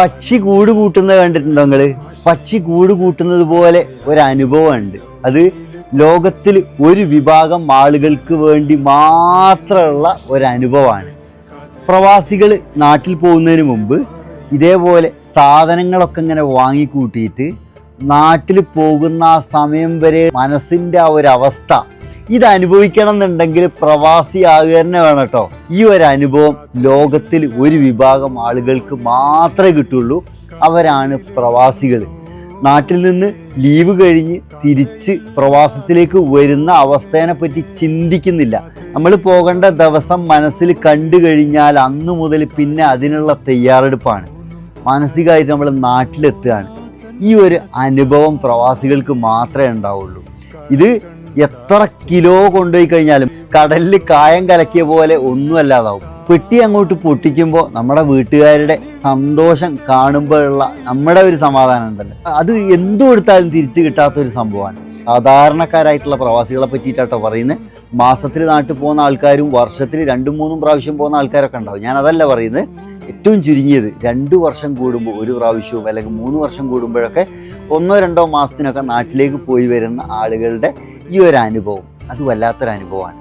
പക്ഷി കൂട് കൂട്ടുന്നത് കണ്ടിട്ടുണ്ടോ നിങ്ങൾ? പക്ഷി കൂട് കൂട്ടുന്നത് പോലെ ഒരു അനുഭവമുണ്ട് അത് ലോകത്തിൽ ഒരു വിഭാഗം ആളുകൾക്ക് വേണ്ടി മാത്രമുള്ള ഒരു അനുഭവമാണ് പ്രവാസികൾ നാട്ടിൽ പോകുന്നതിന് മുമ്പ് ഇതേപോലെ സാധനങ്ങളൊക്കെ ഇങ്ങനെ വാങ്ങിക്കൂട്ടിയിട്ട് നാട്ടിൽ പോകുന്ന ആ സമയം വരെ മനസ്സിന്റെ ആ ഒരു അവസ്ഥ ഇത് അനുഭവിക്കണം എന്നുണ്ടെങ്കിൽ പ്രവാസി ആകുക തന്നെ വേണം കേട്ടോ. ഈ ഒരു അനുഭവം ലോകത്തിൽ ഒരു വിഭാഗം ആളുകൾക്ക് മാത്രമേ കിട്ടുള്ളൂ. അവരാണ് പ്രവാസികൾ. നാട്ടിൽ നിന്ന് ലീവ് കഴിഞ്ഞ് തിരിച്ച് പ്രവാസത്തിലേക്ക് വരുന്ന അവസ്ഥേനെ പറ്റി ചിന്തിക്കുന്നില്ല. നമ്മൾ പോകേണ്ട ദിവസം മനസ്സിൽ കണ്ടു കഴിഞ്ഞാൽ അന്ന് മുതൽ പിന്നെ അതിനുള്ള തയ്യാറെടുപ്പാണ്. മാനസികമായിട്ട് നമ്മൾ നാട്ടിലെത്തുകയാണ്. ഈ ഒരു അനുഭവം പ്രവാസികൾക്ക് മാത്രമേ ഉണ്ടാവുള്ളൂ. ഇത് എത്ര കിലോ കൊണ്ടുപോയി കഴിഞ്ഞാലും കടലിൽ കായം കലക്കിയ പോലെ ഒന്നുമല്ലാതാവും. പെട്ടി അങ്ങോട്ട് പൊട്ടിക്കുമ്പോൾ നമ്മുടെ വീട്ടുകാരുടെ സന്തോഷം കാണുമ്പോഴുള്ള നമ്മുടെ ഒരു സമാധാനം ഉണ്ടല്ലോ. അത് എന്തു കൊടുത്താലും തിരിച്ചു കിട്ടാത്ത ഒരു സംഭവമാണ്. സാധാരണക്കാരായിട്ടുള്ള പ്രവാസികളെ പറ്റിയിട്ടാട്ടോ പറയുന്നത് മാസത്തിൽ നാട്ടിൽ പോകുന്ന ആൾക്കാരും വർഷത്തിൽ രണ്ടും മൂന്നും പ്രാവശ്യം പോകുന്ന ആൾക്കാരൊക്കെ ഉണ്ടാവും. ഞാൻ അതല്ല പറയുന്നത് ഏറ്റവും ചുരുങ്ങിയത് രണ്ട് വർഷം കൂടുമ്പോൾ ഒരു പ്രാവശ്യവും അല്ലെങ്കിൽ മൂന്ന് വർഷം കൂടുമ്പോഴൊക്കെ ഒന്നോ രണ്ടോ മാസത്തിനൊക്കെ നാട്ടിലേക്ക് പോയി വരുന്ന ആളുകളുടെ ഈ ഒരു അനുഭവം. അത് വല്ലാത്തൊരു അനുഭവമാണ്